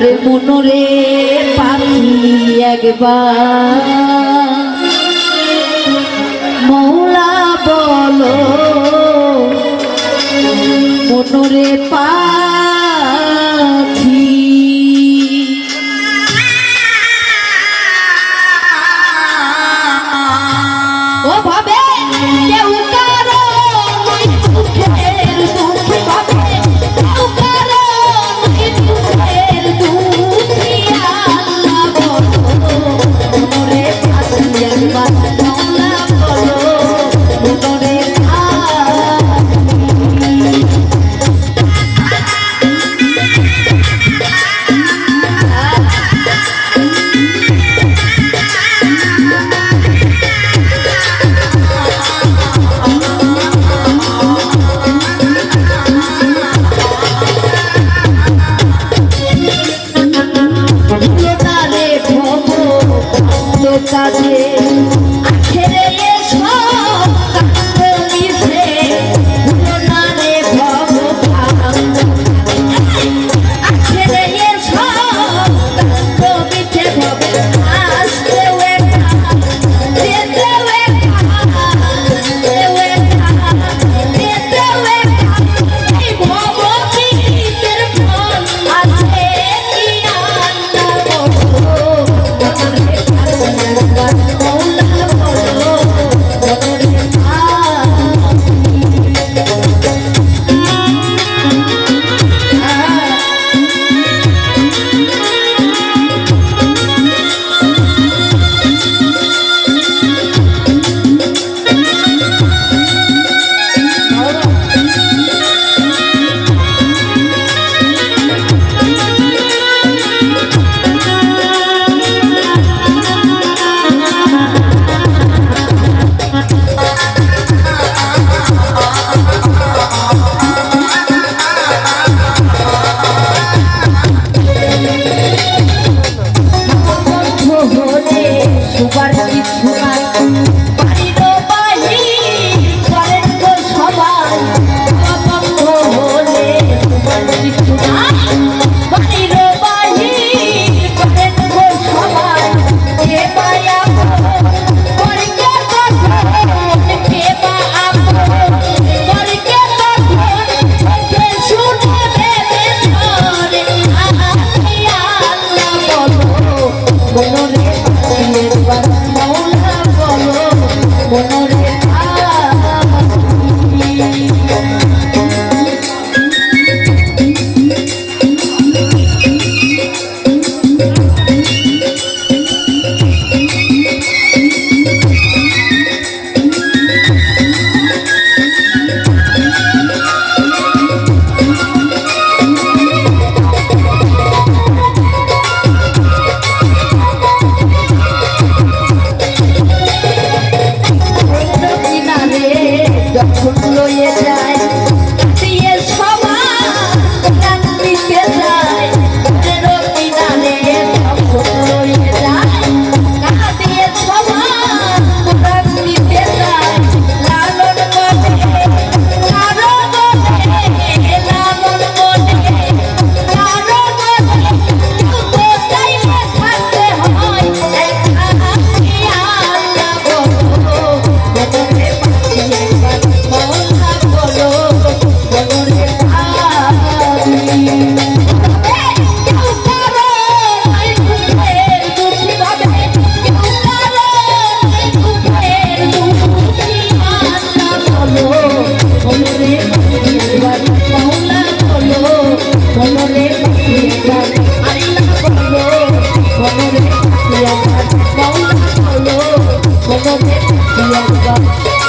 রে মনরে পাখি একবার। মৌলা বল মনরে পাখি। ও ভাবে কেউ কোনো Yeah, yeah, yeah.